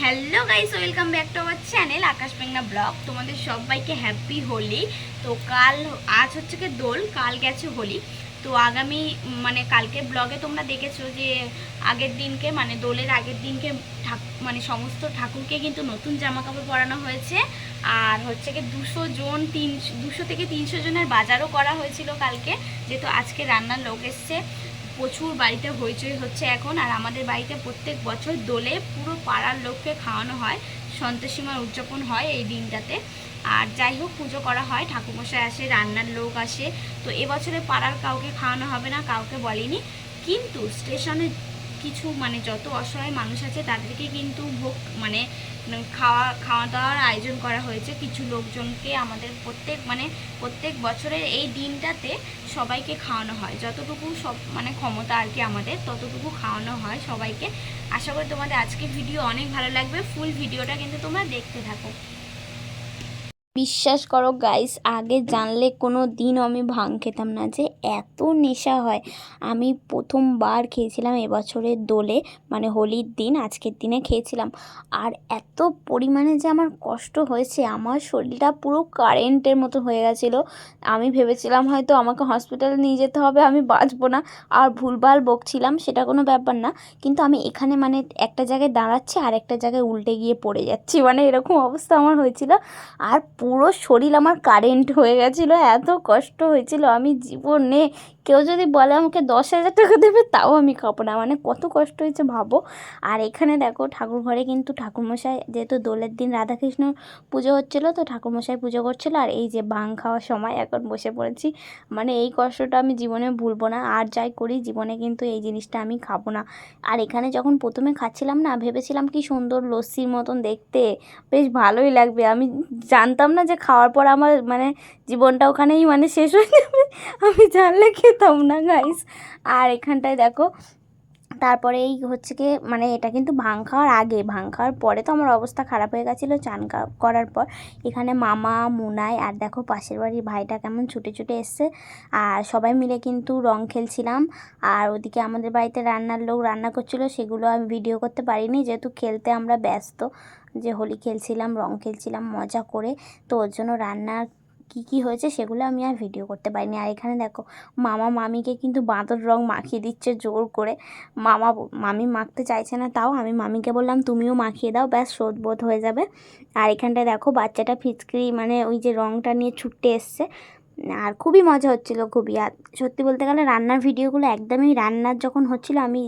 Hello guys welcome back to our channel Akash মেঘনা vlog তোমাদের সবাইকে হ্যাপি হোলি। তো কাল, আজ হচ্ছে কি দোল, কাল গেছে হোলি। তো আগামী মানে কালকে ব্লগে তোমরা দেখেছ যে আগের দিনকে মানে দোলের আগের দিনকে মানে সমস্ত ঠাকুরকে কিন্তু নতুন জামা কাপড় পরানো হয়েছে। আর হচ্ছে কি দুশো জন, তিন, দুশো থেকে তিনশো জনের বাজারও করা হয়েছিল কালকে। যেহেতু আজকে রান্নার লোক এসছে, প্রচুর বাড়িতে হইচই হচ্ছে এখন। আর আমাদের বাড়িতে প্রত্যেক বছর দোলে পুরো পাড়ার লোককে খাওয়ানো হয়। সন্তোষীমার উদযাপন হয় এই দিনটাতে। আর যাই হোক, পুজো করা হয়, ঠাকুরমশাই আসে, রান্নার লোক আসে। তো এবছরে পাড়ার কাউকে খাওয়ানো হবে না, কাউকে বলিনি। কিন্তু স্টেশনে কিছু মানে যত অসহায় মানুষ আছে তাদেরকে কিন্তু ভোগ মানে খাওয়া খাওয়া দাওয়ার আয়োজন করা হয়েছে। কিছু লোকজনকে আমাদের প্রত্যেক মানে প্রত্যেক বছরের এই দিনটাতে সবাইকে খাওয়ানো হয়। যতটুকু সব মানে ক্ষমতা আর কি আমাদের, ততটুকু খাওয়ানো হয় সবাইকে। আশা করি তোমাদের আজকের ভিডিও অনেক ভালো লাগবে। ফুল ভিডিওটা কিন্তু তোমরা দেখতে থাকো। বিশ্বাস করো গাইস আগে জানলে কোনো দিন আমি ভাং খেতাম না যে এত নেশা হয়। আমি প্রথমবার খেয়েছিলাম এবছরের দোলে মানে হোলির দিন, আজকের দিনে খেয়েছিলাম। আর এত পরিমাণে যে আমার কষ্ট হয়েছে, আমার শরীরটা পুরো কারেন্টের মতো হয়ে গেছিল। আমি ভেবেছিলাম হয়তো আমাকে হসপিটালে নিয়ে যেতে হবে, আমি বাঁচবো না। আর ভুলভাল বকছিলাম, সেটা কোনো ব্যাপার না। কিন্তু আমি এখানে মানে একটা জায়গায় দাঁড়াচ্ছি আর একটা জায়গায় উল্টে গিয়ে পড়ে যাচ্ছি। মানে এরকম অবস্থা আমার হয়েছিল। আর পুরো শরীর আমার কারেন্ট হয়ে গেছিল, এত কষ্ট হয়েছিল আমি জীবনে। কেউ যদি বলে আমাকে দশ হাজার টাকা দেবে, তাও আমি খাব না। মানে কত কষ্ট হয়েছে ভাবো। আর এখানে দেখো, ঠাকুর ঘরে কিন্তু ঠাকুরমশাই যেহেতু দোলের দিন রাধাকৃষ্ণ পুজো হচ্ছিল, তো ঠাকুরমশাই পুজো করছিল। আর এই যে বাং খাওয়ার সময় এখন বসে পড়েছি। মানে এই কষ্টটা আমি জীবনে ভুলবো না। আর যাই করি, জীবনে কিন্তু এই জিনিসটা আমি খাব না। আর এখানে যখন প্রথমে খাচ্ছিলাম না, ভেবেছিলাম কি সুন্দর লস্যির মতন দেখতে। বেশ ভালোই লাগবে। আমি জানতাম না যে খাওয়ার পর আমার মানে জীবনটা ওখানেই মানে শেষ হয়ে যাবে? আমি জানলে খেতাম না গাইস আর এখানটায় দেখো তারপরে এই হচ্ছে কি মানে এটা কিন্তু ভাং খাওয়ার আগে, ভাং খাওয়ার পরে তো আমার অবস্থা খারাপ হয়ে গেছিল চান করার পর। এখানে মামা, মুনাই আর দেখো পাশের বাড়ির ভাইটা কেমন ছুটে ছুটে এসছে। আর সবাই মিলে কিন্তু রং খেলছিলাম। আর ওদিকে আমাদের বাড়িতে রান্নার লোক রান্না করছিল, সেগুলো আমি ভিডিও করতে পারিনি। যেহেতু খেলতে আমরা ব্যস্ত, যে হোলি খেলছিলাম, রং খেলছিলাম, মজা করে। তো ওর জন্য রান্নার কী কী হয়েছে সেগুলো আমি আর ভিডিও করতে পারিনি। আর এখানে দেখো, মামা মামিকে কিন্তু বাঁদর রং মাখিয়ে দিচ্ছে জোর করে। মামা মামি মাখতে চাইছে না তাও আমি মামিকে বললাম, তুমিও মাখিয়ে দাও, ব্যাস শোধ বোধ হয়ে যাবে। আর এখানটায় দেখো, বাচ্চাটা ফিচকিরি মানে ওই যে রংটা নিয়ে ছুটতে এসছে। আর খুবই মজা হচ্ছিল খুবই। আর সত্যি বলতে গেলে রান্নার ভিডিওগুলো একদমই রান্নার যখন হচ্ছিল আমি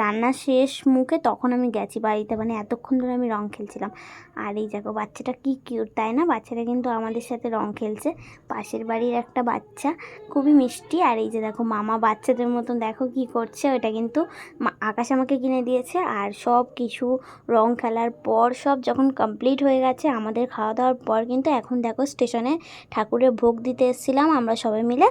রান্নার শেষ মুখে তখন আমি গেছি বাড়িতে মানে এতক্ষণ ধরে আমি রং খেলছিলাম। আর এই দেখো বাচ্চাটা কি কিউট তাই না? বাচ্চাটা কিন্তু আমাদের সাথে রং খেলছে। পাশের বাড়ির একটা বাচ্চা, খুবই মিষ্টি। আর এই যে দেখো মামা বাচ্চাদের মতন, দেখো কি করছে? ওটা কিন্তু আকাশ আমাকে কিনে দিয়েছে। আর সব কিছু, রং খেলার পর সব যখন কমপ্লিট হয়ে গেছে, আমাদের খাওয়া দাওয়ার পর কিন্তু এখন দেখো স্টেশনে ঠাকুরের ভোগ দিতে এসেছিলাম আমরা সবাই মিলে।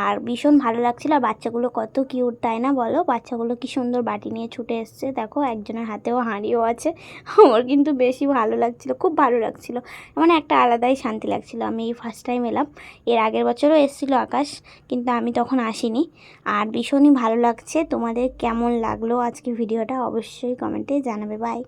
আর ভীষণ ভালো লাগছিল। আর বাচ্চাগুলো কত কিউট, তাই না বলো? বাচ্চাগুলো কি সুন্দর বাটি নিয়ে ছুটে এসছে। দেখো, একজনের হাতেও হাঁড়িও আছে। আমার কিন্তু বেশি ভালো লাগছিল, খুব ভালো লাগছিল। মানে একটা আলাদাই শান্তি লাগছিল। আমি এই ফার্স্ট টাইম এলাম। এর আগের বছরও এসেছিল আকাশ, কিন্তু আমি তখন আসিনি। আর ভীষণই ভালো লাগছে। তোমাদের কেমন লাগল আজকে ভিডিওটা অবশ্যই কমেন্টে জানাবে। বাই